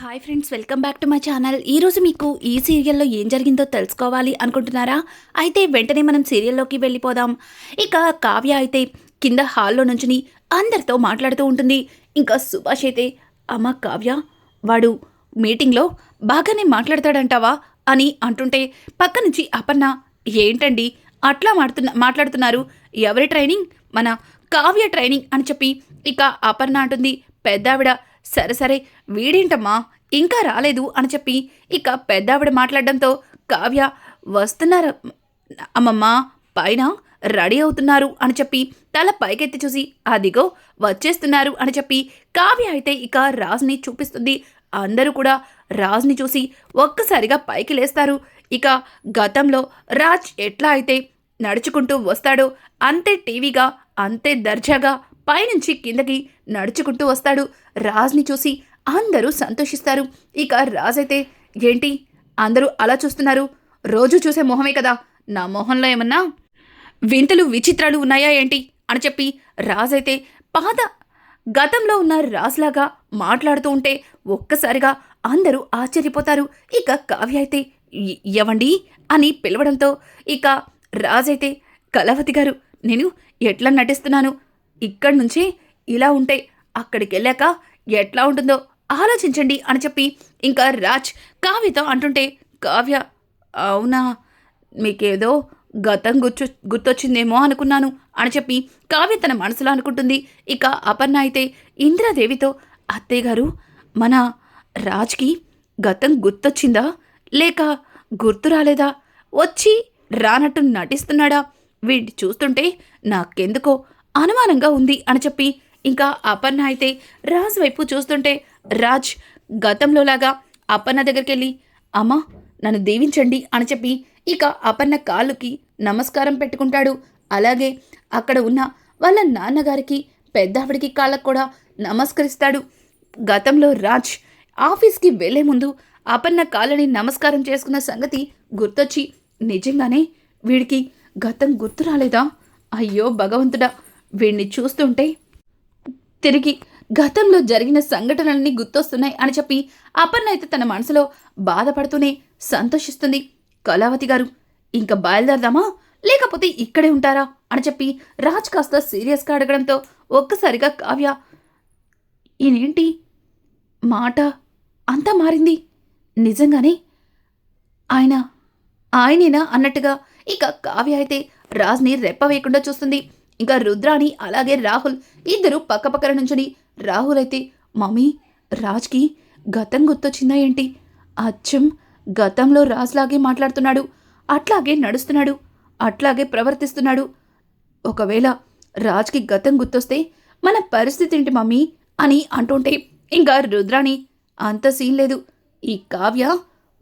Hi friends welcome back to my channel ఈరోజు మీకు ఈ సీరియల్లో ఏం జరిగిందో తెలుసుకోవాలి అనుకుంటున్నారా? అయితే వెంటనే మనం సీరియల్లోకి వెళ్ళిపోదాం. ఇక కావ్య అయితే కింద హాల్లో నుంచుని అందరితో మాట్లాడుతూ ఉంటుంది. ఇంకా సుభాష్ అయితే అమ్మ కావ్య వాడు మీటింగ్లో బాగానే మాట్లాడతాడంటావా? అని అంటుంటే పక్క నుంచి అపర్ణ ఏంటండి అట్లా మాడుతున్న మాట్లాడుతున్నారు. ఎవరి ట్రైనింగ్ మన కావ్య ట్రైనింగ్ అని చెప్పి ఇక అపర్ణ అంటుంది పెద్దావిడ సరే సరే వీడేంటమ్మా? ఇంకా రాలేదు అని చెప్పి ఇక పెద్దావిడ మాట్లాడడంతో కావ్య వస్తున్నారు. అమ్మమ్మ పైన రెడీ అవుతున్నారు అని చెప్పి తల పైకెత్తి చూసి అదిగో వచ్చేస్తున్నారు అని చెప్పి కావ్య అయితే ఇక రాజ్ని చూపిస్తుంది. అందరూ కూడా రాజ్ని చూసి ఒక్కసారిగా పైకి లేస్తారు. ఇక గతంలో రాజ్ ఎట్లా అయితే నడుచుకుంటూ వస్తాడో అంతే టీవీగా అంతే దర్జాగా పైనుంచి కిందకి నడుచుకుంటూ వస్తాడు. రాజ్ని చూసి అందరూ సంతోషిస్తారు. ఇక రాజ్ అయితే ఏంటి? అందరూ అలా చూస్తున్నారు? రోజు చూసే మొహమే కదా? నా మొహంలో ఏమన్నా వింతలు విచిత్రాలు ఉన్నాయా ఏంటి? అని చెప్పి రాజైతే పాత గతంలో ఉన్న రాజులాగా మాట్లాడుతూ ఉంటే ఒక్కసారిగా అందరూ ఆశ్చర్యపోతారు. ఇక కావ్య అయితే ఎవండి? అని పిలవడంతో ఇక రాజైతే కలవతి గారు నేను ఎట్లా నటిస్తున్నాను? ఇక్కడి నుంచే ఇలా ఉంటే అక్కడికి వెళ్ళాక ఎట్లా ఉంటుందో ఆలోచించండి అని చెప్పి ఇంకా రాజ్ కావ్యతో అంటుంటే కావ్య అవునా? మీకేదో గతం గుర్తు గుర్తొచ్చిందేమో అనుకున్నాను అని చెప్పి కావ్య తన మనసులో అనుకుంటుంది. ఇక అపర్ణ అయితే ఇంద్రాదేవితో అత్తయ్య గారు మన రాజ్కి గతం గుర్తొచ్చిందా? లేక గుర్తు రాలేదా? వచ్చి రానట్టు నటిస్తున్నాడా? వీడిని చూస్తుంటే నాకెందుకో అనుమానంగా ఉంది అని చెప్పి ఇంకా అపర్ణ అయితే రాజ్ వైపు చూస్తుంటే రాజ్ గతంలోలాగా అపర్ణ దగ్గరికి వెళ్ళి అమ్మా నన్ను దీవించండి అని చెప్పి ఇక అపర్ణ కాళ్ళుకి నమస్కారం పెట్టుకుంటాడు. అలాగే అక్కడ ఉన్న వాళ్ళ నాన్నగారికి పెద్దావిడికి కాళ్ళకు కూడా నమస్కరిస్తాడు. గతంలో రాజ్ ఆఫీస్కి వెళ్ళే ముందు అపర్ణ కాళ్ళని నమస్కారం చేసుకున్న సంగతి గుర్తొచ్చి నిజంగానే వీడికి గతం గుర్తు రాలేదా? అయ్యో భగవంతుడా వీణ్ణి చూస్తుంటే తిరిగి గతంలో జరిగిన సంఘటనలన్నీ గుర్తొస్తున్నాయి అని చెప్పి అపర్ణ అయితే తన మనసులో బాధపడుతూనే సంతోషిస్తుంది. కళావతి గారు ఇంకా బయలుదేరదామా? లేకపోతే ఇక్కడే ఉంటారా? అని చెప్పి రాజ్ కాస్త సీరియస్గా అడగడంతో ఒక్కసారిగా కావ్య ఈయనేంటి? మాట అంతా మారింది. నిజంగానే? ఆయన ఆయనేనా? అన్నట్టుగా ఇక కావ్య అయితే రాజ్ని రెప్ప వేయకుండా చూస్తుంది. ఇంకా రుద్రాని అలాగే రాహుల్ ఇద్దరు పక్కపక్కన నుంచుని రాహుల్ అయితే మమ్మీ రాజ్కి గతం గుర్తొచ్చిందా ఏంటి? అచ్చం గతంలో రాజ్లాగే మాట్లాడుతున్నాడు అట్లాగే నడుస్తున్నాడు అట్లాగే ప్రవర్తిస్తున్నాడు. ఒకవేళ రాజ్కి గతం గుర్తొస్తే మన పరిస్థితి ఏంటి మమ్మీ అని అంటుంటే ఇంకా రుద్రాని అంత సీన్ లేదు. ఈ కావ్య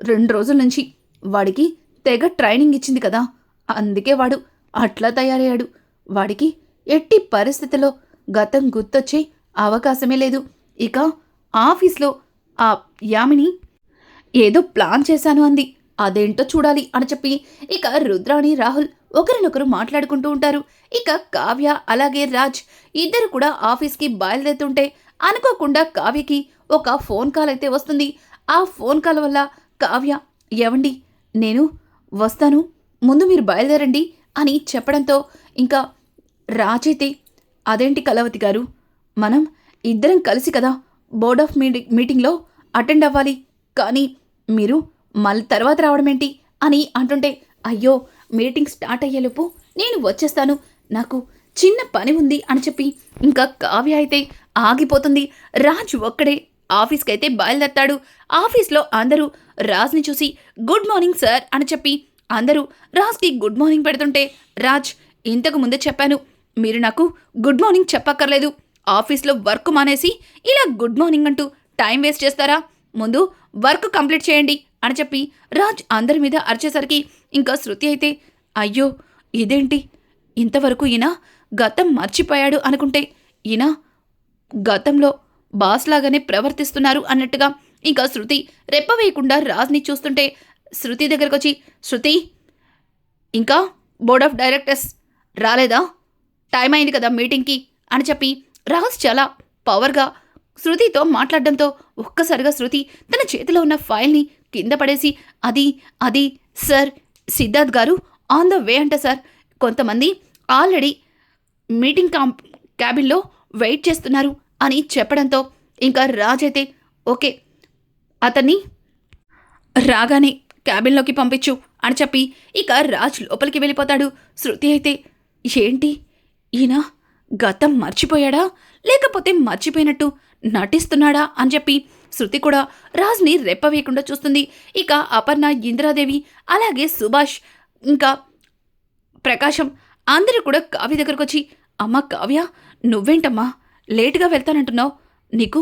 రెండు రోజుల నుంచి వాడికి తెగ ట్రైనింగ్ ఇచ్చింది కదా అందుకే వాడు అట్లా తయారయ్యాడు. వాడికి ఎట్టి పరిస్థితిలో గతం గుర్తొచ్చే అవకాశమే లేదు. ఇక ఆఫీస్లో ఆ యామిని ఏదో ప్లాన్ చేశాను అంది. అదేంటో చూడాలి అని చెప్పి ఇక రుద్రాణి రాహుల్ ఒకరినొకరు మాట్లాడుకుంటూ ఉంటారు. ఇక కావ్య అలాగే రాజ్ ఇద్దరు కూడా ఆఫీస్కి బయలుదేరుతుంటే అనుకోకుండా కావ్యకి ఒక ఫోన్ కాల్ అయితే వస్తుంది. ఆ ఫోన్ కాల్ వల్ల కావ్య ఏవండి నేను వస్తాను. ముందు మీరు బయలుదేరండి అని చెప్పడంతో ఇంకా రాచేతి అదేంటి కలవతి గారు? మనం ఇద్దరం కలిసి కదా బోర్డ్ ఆఫ్ మీటింగ్ మీటింగ్లో అటెండ్ అవ్వాలి. కానీ మీరు మళ్ళీ తర్వాత రావడం ఏంటి అని అంటుంటే అయ్యో మీటింగ్ స్టార్ట్ అయ్యేలోపు నేను వచ్చేస్తాను. నాకు చిన్న పని ఉంది అని చెప్పి ఇంకా కావ్య అయితే ఆగిపోతుంది. రాజ్ ఒక్కడే ఆఫీస్కి అయితే బయలుదేరతాడు. ఆఫీస్లో అందరూ రాజ్ని చూసి గుడ్ మార్నింగ్ సార్ అని చెప్పి అందరూ రాజ్కి గుడ్ మార్నింగ్ పెడుతుంటే రాజ్ ఇంతకు ముందే చెప్పాను. మీరు నాకు గుడ్ మార్నింగ్ చెప్పక్కర్లేదు. ఆఫీస్లో వర్క్ మానేసి ఇలా గుడ్ మార్నింగ్ అంటూ టైం వేస్ట్ చేస్తారా? ముందు వర్క్ కంప్లీట్ చేయండి అని చెప్పి రాజ్ అందరి మీద అరిచేసరికి ఇంకా శృతి అయితే అయ్యో ఇదేంటి? ఇంతవరకు ఈయన గతం మర్చిపోయాడు అనుకుంటే ఈయన గతంలో బాస్ లాగానే ప్రవర్తిస్తున్నారు అన్నట్టుగా ఇంకా శృతి రెప్ప వేయకుండా రాజ్ని చూస్తుంటే శృతి దగ్గరకు వచ్చి శృతి ఇంకా బోర్డ్ ఆఫ్ డైరెక్టర్స్ రాలేదా? టైం అయింది కదా మీటింగ్కి అని చెప్పి రాజ్ చాలా పవర్గా శృతితో మాట్లాడడంతో ఒక్కసారిగా శృతి తన చేతిలో ఉన్న ఫైల్ని కింద పడేసి అది అది సార్ సిద్ధార్థ్ గారు ఆన్ ద వే అంట సార్ కొంతమంది ఆల్రెడీ మీటింగ్ కాం క్యాబిన్లో వెయిట్ చేస్తున్నారు అని చెప్పడంతో ఇంకా రాజ్ అయితే ఓకే అతన్ని రాగానే క్యాబిన్లోకి పంపించు అని చెప్పి ఇక రాజ్ లోపలికి వెళ్ళిపోతాడు. శృతి అయితే ఏంటి? ఈయన గతం మర్చిపోయాడా? లేకపోతే మర్చిపోయినట్టు నటిస్తున్నాడా? అని చెప్పి శృతి కూడా రాజ్ని రెప్పవేయకుండా చూస్తుంది. ఇక అపర్ణ ఇందిరాదేవి అలాగే సుభాష్ ఇంకా ప్రకాశం అందరూ కూడా కావ్య దగ్గరకు వచ్చి అమ్మ కావ్య నువ్వేంటమ్మా? లేటుగా వెళ్తానంటున్నావు. నీకు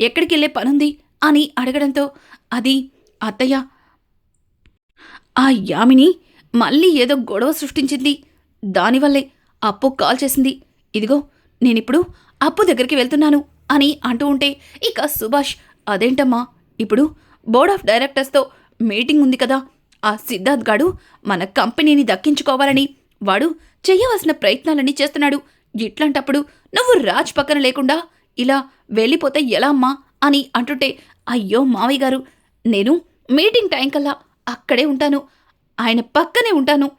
ఎక్కడికి వెళ్ళే పనుంది? అని అడగడంతో అది అత్తయ్య ఆ యామిని మళ్ళీ ఏదో గొడవ సృష్టించింది. దానివల్లే అప్పు కాల్ చేసింది. ఇదిగో నేనిప్పుడు అప్పు దగ్గరికి వెళ్తున్నాను అని అంటూ ఉంటే ఇక సుభాష్ అదేంటమ్మా ఇప్పుడు బోర్డ్ ఆఫ్ డైరెక్టర్స్తో మీటింగ్ ఉంది కదా ఆ సిద్ధార్థ్ గాడు మన కంపెనీని దక్కించుకోవాలని వాడు చేయవలసిన ప్రయత్నాలన్నీ చేస్తున్నాడు. ఇట్లాంటప్పుడు నువ్వు రాజ్ పక్కన లేకుండా ఇలా వెళ్ళిపోతే ఎలా అమ్మా అని అంటుంటే అయ్యో మావయ్య గారు నేను మీటింగ్ టైం కల్లా అక్కడే ఉంటాను. ఆయన పక్కనే ఉంటాను.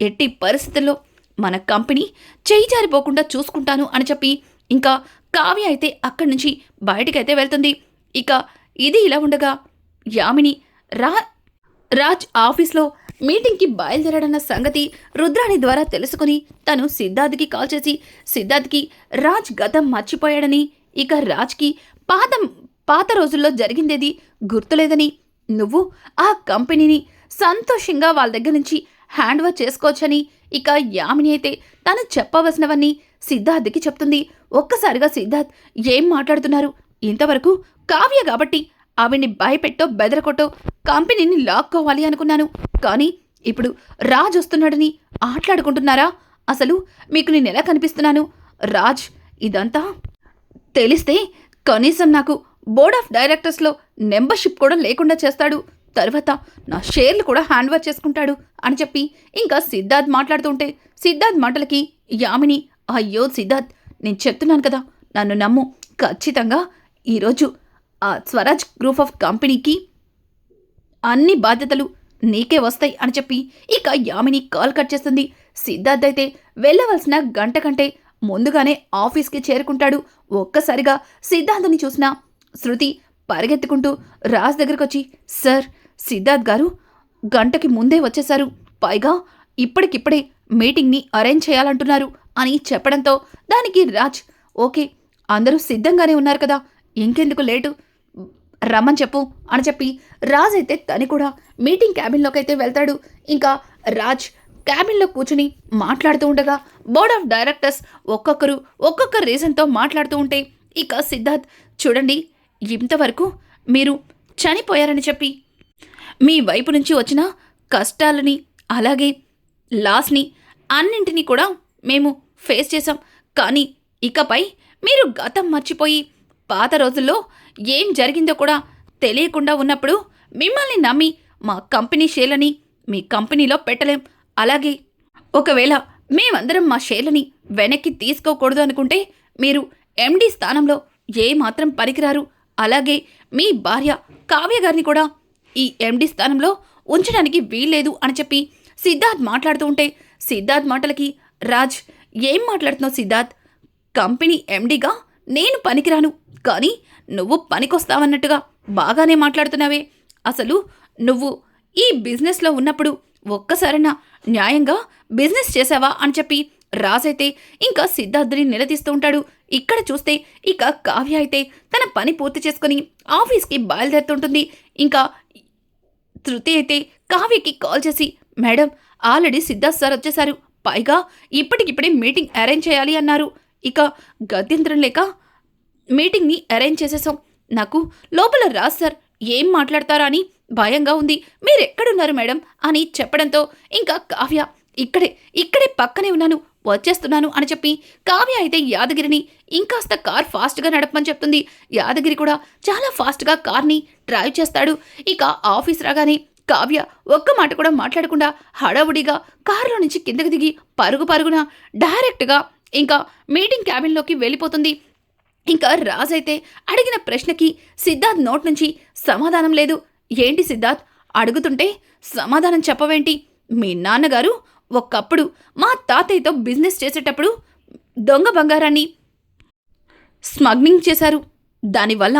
ఎట్టి పరిస్థితుల్లో మన కంపెనీ చేయి జారిపోకుండా చూసుకుంటాను అని చెప్పి ఇంకా కావ్య అయితే అక్కడి నుంచి బయటికైతే వెళ్తుంది. ఇక ఇది ఇలా ఉండగా యామిని రా రాజ్ ఆఫీస్లో మీటింగ్కి బయలుదేరాడన్న సంగతి రుద్రాణి ద్వారా తెలుసుకుని తను సిద్ధార్థ్కి కాల్ చేసి సిద్ధార్థ్కి రాజ్ గతం మర్చిపోయాడని ఇక రాజ్కి పాత పాత రోజుల్లో జరిగిందేది గుర్తులేదని నువ్వు ఆ కంపెనీని సంతోషంగా వాళ్ళ దగ్గర నుంచి హ్యాండ్ ఓవర్ చేసుకోవచ్చని ఇక యామిని అయితే తను చెప్పవలసినవన్నీ సిద్ధార్థ్కి చెప్తుంది. ఒక్కసారిగా సిద్ధార్థ్ ఏం మాట్లాడుతున్నారు? ఇంతవరకు కావ్య కాబట్టి ఆవిడ్ని భయపెట్టో బెదరకొట్టో కంపెనీని లాక్కోవాలి అనుకున్నాను. కానీ ఇప్పుడు రాజ్ వస్తున్నాడని ఆటలాడుకుంటున్నారా? అసలు మీకు నేను ఎలా కనిపిస్తున్నాను? రాజ్ ఇదంతా తెలిస్తే కనీసం నాకు బోర్డ్ ఆఫ్ డైరెక్టర్స్లో మెంబర్షిప్ కూడా లేకుండా చేస్తాడు. తర్వాత నా షేర్లు కూడా హ్యాండ్ ఓవర్ చేసుకుంటాడు అని చెప్పి ఇంకా సిద్ధార్థ్ మాట్లాడుతుంటే సిద్ధార్థ్ మాటలకి యామిని అయ్యో సిద్ధార్థ్ నేను చెప్తున్నాను కదా నన్ను నమ్ము. ఖచ్చితంగా ఈరోజు ఆ స్వరాజ్ గ్రూప్ ఆఫ్ కంపెనీకి అన్ని బాధ్యతలు నీకే వస్తాయి అని చెప్పి ఇక యామిని కాల్ కట్ చేస్తుంది. సిద్ధార్థ్ అయితే వెళ్ళవలసిన గంట కంటే ముందుగానే ఆఫీస్కి చేరుకుంటాడు. ఒక్కసారిగా సిద్ధార్థని చూసిన శృతి పరిగెత్తుకుంటూ రాజ్ దగ్గరకొచ్చి సార్ సిద్ధార్థ్ గారు గంటకి ముందే వచ్చేశారు. పైగా ఇప్పటికిప్పుడే మీటింగ్ని అరేంజ్ చేయాలంటున్నారు అని చెప్పడంతో దానికి రాజ్ ఓకే అందరూ సిద్ధంగానే ఉన్నారు కదా ఇంకెందుకు లేటు? రమ్మని చెప్పు అని చెప్పి రాజ్ అయితే తను కూడా మీటింగ్ క్యాబిన్లోకి అయితే వెళ్తాడు. ఇంకా రాజ్ క్యాబిన్లో కూర్చుని మాట్లాడుతూ ఉండగా బోర్డ్ ఆఫ్ డైరెక్టర్స్ ఒక్కొక్కరు ఒక్కొక్క రీజన్తో మాట్లాడుతూ ఉంటే ఇక సిద్ధార్థ్ చూడండి ఇంతవరకు మీరు చనిపోయారని చెప్పి మీ వైపు నుంచి వచ్చిన కష్టాలని అలాగే లాస్ని అన్నింటినీ కూడా మేము ఫేస్ చేసాం కానీ ఇకపై మీరు గతం మర్చిపోయి పాత రోజుల్లో ఏం జరిగిందో కూడా తెలియకుండా ఉన్నప్పుడు మిమ్మల్ని నమ్మి మా కంపెనీ షేర్లని మీ కంపెనీలో పెట్టలేం. అలాగే ఒకవేళ మేమందరం మా షేర్లని వెనక్కి తీసుకోకూడదు అనుకుంటే మీరు ఎండీ స్థానంలో ఏ మాత్రం పనికిరారు అలాగే మీ భార్య కావ్య గారిని కూడా ఈ ఎండి స్థానంలో ఉంచడానికి వీల్లేదు అని చెప్పి సిద్ధార్థ్ మాట్లాడుతూ ఉంటే సిద్ధార్థ్ మాటలకి రాజ్ ఏం మాట్లాడుతున్నావు సిద్ధార్థ్? కంపెనీ ఎండిగా నేను పనికిరాను కానీ నువ్వు పనికొస్తావన్నట్టుగా బాగానే మాట్లాడుతున్నావే. అసలు నువ్వు ఈ బిజినెస్లో ఉన్నప్పుడు ఒక్కసారైనా న్యాయంగా బిజినెస్ చేసావా అని చెప్పి రాజైతే ఇంకా సిద్ధార్థుని నిలదీస్తూ ఉంటాడు. ఇక్కడ చూస్తే ఇక కావ్య అయితే తన పని పూర్తి చేసుకుని ఆఫీస్కి బయలుదేరుతుంటుంది. ఇంకా శృతి అయితే కావ్యకి కాల్ చేసి మేడం ఆల్రెడీ సిద్ధార్థ్ సార్ వచ్చేశారు పైగా ఇప్పటికిప్పుడే మీటింగ్ అరేంజ్ చేయాలి అన్నారు. ఇక గత్యంతరం లేక మీటింగ్ని అరేంజ్ చేసేసాం. నాకు లోపల రాజ్ సార్ ఏం మాట్లాడతారా అని భయంగా ఉంది. మీరెక్కడున్నారు మేడం? అని చెప్పడంతో ఇంకా కావ్య ఇక్కడే ఇక్కడే పక్కనే ఉన్నాను. వచ్చేస్తున్నాను అని చెప్పి కావ్య అయితే యాదగిరిని ఇంకాస్త కార్ ఫాస్ట్గా నడపమని చెప్తుంది. యాదగిరి కూడా చాలా ఫాస్ట్గా కార్ని డ్రైవ్ చేస్తాడు. ఇక ఆఫీస్ రాగానే కావ్య ఒక్క మాట కూడా మాట్లాడకుండా హడావుడిగా కారులో నుంచి కిందకి దిగి పరుగు పరుగున డైరెక్ట్గా ఇంకా మీటింగ్ క్యాబిన్లోకి వెళ్ళిపోతుంది. ఇంకా రాజైతే అడిగిన ప్రశ్నకి సిద్ధార్థ్ నోట్ నుంచి సమాధానం లేదు. ఏంటి సిద్ధార్థ్? అడుగుతుంటే సమాధానం చెప్పవేంటి? మీ నాన్నగారు ఒకప్పుడు మా తాతయ్యతో బిజినెస్ చేసేటప్పుడు దొంగ బంగారాన్ని స్మగ్లింగ్ చేశారు. దానివల్ల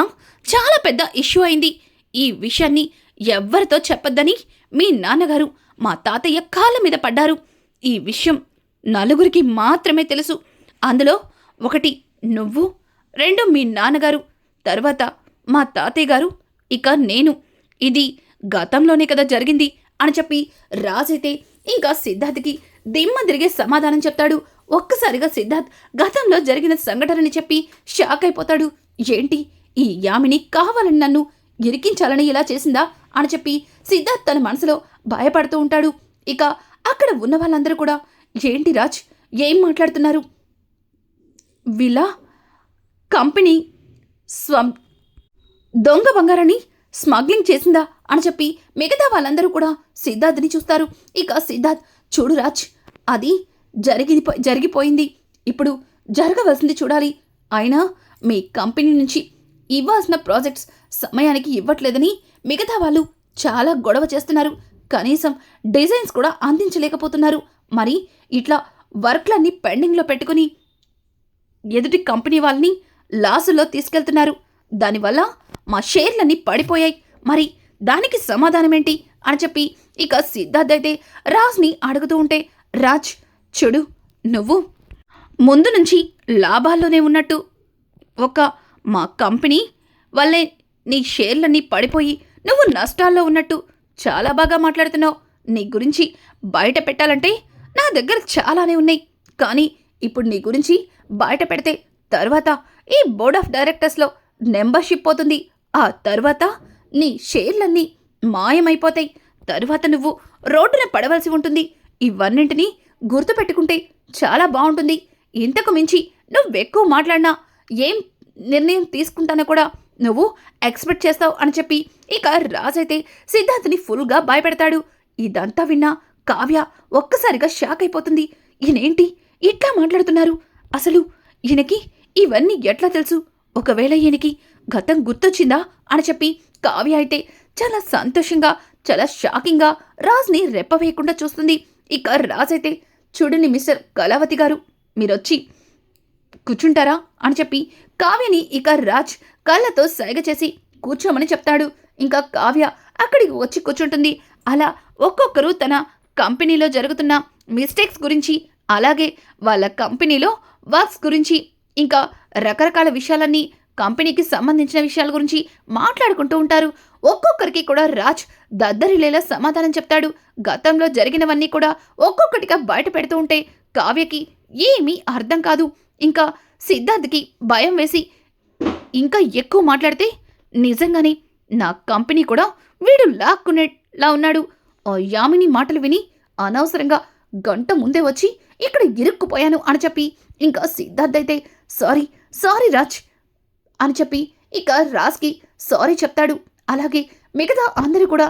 చాలా పెద్ద ఇష్యూ అయింది. ఈ విషయాన్ని ఎవ్వరితో చెప్పొద్దని మీ నాన్నగారు మా తాతయ్య కాళ్ళ మీద పడ్డారు. ఈ విషయం నలుగురికి మాత్రమే తెలుసు. అందులో ఒకటి నువ్వు రెండు మీ నాన్నగారు. తర్వాత మా తాతయ్య గారు ఇక నేను. ఇది గతంలోనే కదా జరిగింది అని చెప్పి రాజైతే ఇంకా సిద్ధార్థ్కి దిమ్మ తిరిగే సమాధానం చెప్తాడు. ఒక్కసారిగా సిద్ధార్థ్ గతంలో జరిగిన సంఘటనని చెప్పి షాక్ అయిపోతాడు. ఏంటి? ఈ యామిని కావాలని నన్ను ఇరికించాలని ఇలా చేసిందా? అని చెప్పి సిద్ధార్థ్ తన మనసులో భయపడుతూ ఉంటాడు. ఇక అక్కడ ఉన్న వాళ్ళందరూ కూడా ఏంటి రాజ్? ఏం మాట్లాడుతున్నారు? విలా కంపెనీ స్వం దొంగ బంగారాన్ని స్మగ్లింగ్ చేసిందా? అని చెప్పి మిగతా వాళ్ళందరూ కూడా సిద్ధార్థ్ని చూస్తారు. ఇక సిద్ధార్థ్ చూడు రాజ్ అది జరిగి జరిగిపోయింది. ఇప్పుడు జరగవలసింది చూడాలి. అయినా మీ కంపెనీ నుంచి ఇవ్వాల్సిన ప్రాజెక్ట్స్ సమయానికి ఇవ్వట్లేదని మిగతా వాళ్ళు చాలా గొడవ చేస్తున్నారు. కనీసం డిజైన్స్ కూడా అందించలేకపోతున్నారు. మరి ఇట్లా వర్క్లన్నీ పెండింగ్లో పెట్టుకుని ఎదుటి కంపెనీ వాళ్ళని లాసుల్లో తీసుకెళ్తున్నారు. దానివల్ల మా షేర్లన్నీ పడిపోయాయి. మరి దానికి సమాధానం ఏంటి అని చెప్పి ఇక సిద్ధార్థ్ అయితే రాజ్ని అడుగుతూ ఉంటే రాజ్ చూడు నువ్వు ముందు నుంచి లాభాల్లోనే ఉన్నట్టు. ఒక మా కంపెనీ వల్లే నీ షేర్లన్నీ పడిపోయి నువ్వు నష్టాల్లో ఉన్నట్టు చాలా బాగా మాట్లాడుతున్నావు. నీ గురించి బయట పెట్టాలంటే నా దగ్గర చాలానే ఉన్నాయి. కానీ ఇప్పుడు నీ గురించి బయట పెడితే తర్వాత ఈ బోర్డ్ ఆఫ్ డైరెక్టర్స్లో మెంబర్షిప్ పోతుంది. ఆ తర్వాత నీ షేర్లన్నీ మాయమైపోతాయి. తర్వాత నువ్వు రోడ్డున పడవలసి ఉంటుంది. ఇవన్నింటినీ గుర్తుపెట్టుకుంటే చాలా బాగుంటుంది. ఇంతకు మించి నువ్వెక్కువ మాట్లాడినా ఏం నిర్ణయం తీసుకుంటానో కూడా నువ్వు ఎక్స్పెక్ట్ చేస్తావు అని చెప్పి ఇక రాజైతే సిద్ధార్థ్ని ఫుల్గా భయపెడతాడు. ఇదంతా విన్నా కావ్య ఒక్కసారిగా షాక్ అయిపోతుంది. ఈయనేంటి ఇట్లా మాట్లాడుతున్నారు? అసలు ఈయనకి ఇవన్నీ ఎట్లా తెలుసు? ఒకవేళ ఈయనకి గతం గుర్తొచ్చిందా అని చెప్పి కావ్య అయితే చాలా సంతోషంగా చాలా షాకింగ్గా రాజ్ని రెప్పవేయకుండా చూస్తుంది. ఇక రాజ్ అయితే చూడండి మిస్టర్ కళావతి గారు మీరొచ్చి కూర్చుంటారా? అని చెప్పి కావ్యని ఇక రాజ్ కళ్ళతో సైగ చేసి కూర్చోమని చెప్తాడు. ఇంకా కావ్య అక్కడికి వచ్చి కూర్చుంటుంది. అలా ఒక్కొక్కరు తన కంపెనీలో జరుగుతున్న మిస్టేక్స్ గురించి అలాగే వాళ్ళ కంపెనీలో వర్క్స్ గురించి ఇంకా రకరకాల విషయాలన్నీ కంపెనీకి సంబంధించిన విషయాల గురించి మాట్లాడుకుంటూ ఉంటారు. ఒక్కొక్కరికి కూడా రాజ్ దద్దరిలేలా సమాధానం చెప్తాడు. గతంలో జరిగినవన్నీ కూడా ఒక్కొక్కటిగా బయట పెడుతూ ఉంటే కావ్యకి ఏమీ అర్థం కాదు. ఇంకా సిద్ధార్థ్కి భయం వేసి ఇంకా ఎక్కువ మాట్లాడితే నిజంగానే నా కంపెనీ కూడా వీడు లాక్కునేలా ఉన్నాడు. ఆ యామిని మాటలు విని అనవసరంగా గంట ముందే వచ్చి ఇక్కడ ఇరుక్కుపోయాను అని చెప్పి ఇంకా సిద్ధార్థ్ అయితే సారీ సారీ రాజ్ అని చెప్పి ఇక రాజ్కి సారీ చెప్తాడు. అలాగే మిగతా అందరూ కూడా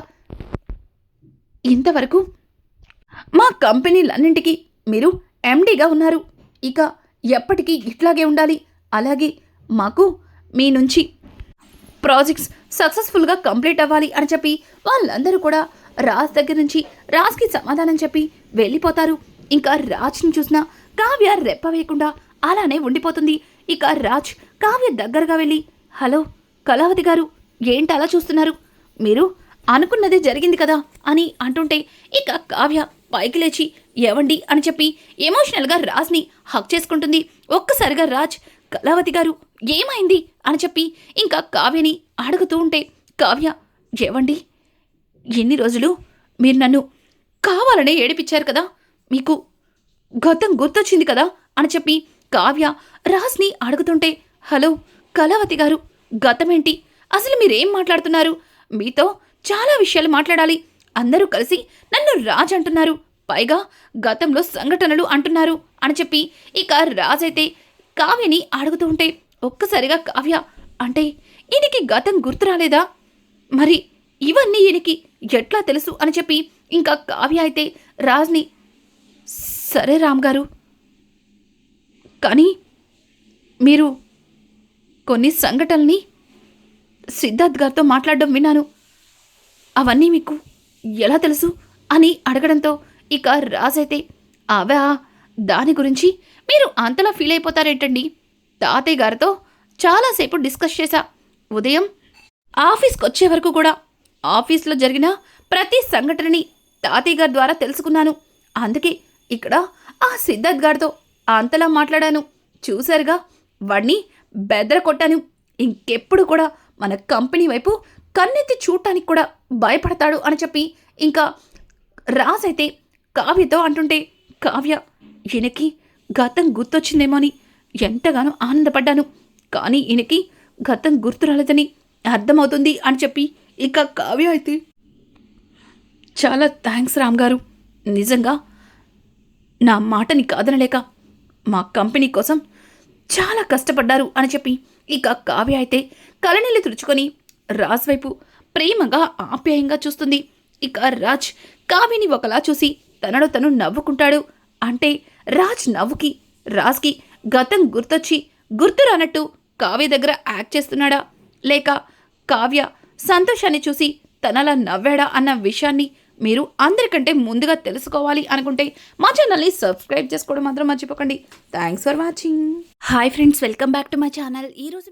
ఇంతవరకు మా కంపెనీలన్నింటికి మీరు ఎండీగా ఉన్నారు. ఇక ఎప్పటికీ ఇట్లాగే ఉండాలి. అలాగే మాకు మీ నుంచి ప్రాజెక్ట్స్ సక్సెస్ఫుల్గా కంప్లీట్ అవ్వాలి అని చెప్పి వాళ్ళందరూ కూడా రాజ్ దగ్గర నుంచి రాజ్కి సమాధానం చెప్పి వెళ్ళిపోతారు. ఇంకా రాజ్ని చూసిన కావ్య రెప్ప వేయకుండా అలానే ఉండిపోతుంది. ఇక రాజ్ కావ్య దగ్గరగా వెళ్ళి హలో కళావతి గారు ఏంటి అలా చూస్తున్నారు? మీరు అనుకున్నదే జరిగింది కదా? అని అంటుంటే ఇక కావ్య పైకి లేచి ఏవండి? అని చెప్పి ఎమోషనల్గా రాజ్ని హక్ చేసుకుంటుంది. ఒక్కసారిగా రాజ్ కళావతి గారు ఏమైంది? అని చెప్పి ఇంకా కావ్యని అడుగుతూ ఉంటే కావ్య ఏవండి? ఎన్ని రోజులు మీరు నన్ను కావాలనే ఏడిపించారు కదా? మీకు గతం గుర్తొచ్చింది కదా? అని చెప్పి కావ్య రాజ్ని అడుగుతుంటే హలో కళావతి గారు గతమేంటి? అసలు మీరేం మాట్లాడుతున్నారు? మీతో చాలా విషయాలు మాట్లాడాలి. అందరూ కలిసి నన్ను రాజ్ అంటున్నారు. పైగా గతంలో సంఘటనలు అంటున్నారు అని చెప్పి ఇక రాజ్ అయితే కావ్యని అడుగుతూ ఉంటే ఒక్కసారిగా కావ్య అంటే ఈయనకి గతం గుర్తు రాలేదా? మరి ఇవన్నీ ఈయనకి ఎట్లా తెలుసు అని చెప్పి ఇంకా కావ్య అయితే రాజ్ని సరే రామ్ గారు. కానీ మీరు కొన్ని సంఘటనల్ని సిద్ధార్థ్ గారితో మాట్లాడడం విన్నాను. అవన్నీ మీకు ఎలా తెలుసు అని అడగడంతో ఇక రాజైతే అవా దాని గురించి మీరు అంతలా ఫీల్ అయిపోతారేంటండి? తాతయ్య గారితో చాలాసేపు డిస్కస్ చేశా. ఉదయం ఆఫీస్కి వచ్చే వరకు కూడా ఆఫీస్లో జరిగిన ప్రతి సంఘటనని తాతయ్య గారి ద్వారా తెలుసుకున్నాను. అందుకే ఇక్కడ ఆ సిద్ధార్థ్ గారితో అంతలా మాట్లాడాను. చూశారుగా వాణ్ణి బెదర కొట్టాను ఇంకెప్పుడు కూడా మన కంపెనీ వైపు కన్నెత్తి చూడటానికి కూడా భయపడతాడు అని చెప్పి ఇంకా రాజైతే కావ్యతో అంటుంటే కావ్య ఈయనకి గతం గుర్తొచ్చిందేమో అని ఎంతగానో ఆనందపడ్డాను. కానీ ఈయనకి గతం గుర్తు రాలేదని అర్థమవుతుంది అని చెప్పి ఇక కావ్య అయితే చాలా థ్యాంక్స్ రామ్ గారు. నిజంగా నా మాటని కాదనలేక మా కంపెనీ కోసం చాలా కష్టపడ్డారు అని చెప్పి ఇక కావ్య అయితే కలనీళ్ళు తుడుచుకొని రాజ్ వైపు ప్రేమగా ఆప్యాయంగా చూస్తుంది. ఇక రాజ్ కావ్యని ఒకలా చూసి తనలో తను నవ్వుకుంటాడు. అంటే రాజ్ నవ్వుకి రాజ్కి గతం గుర్తొచ్చి గుర్తు రానట్టు కావ్య దగ్గర యాక్ట్ చేస్తున్నాడా? లేక కావ్య సంతోషాన్ని చూసి తనలా నవ్వాడా అన్న విషయాన్ని మీరు అందరికంటే ముందుగా తెలుసుకోవాలి అనుకుంటే మా ఛానల్ని సబ్స్క్రైబ్ చేసుకోవడం మాత్రం మర్చిపోకండి. Thanks for watching hi friends welcome back to my channel ఈరోజు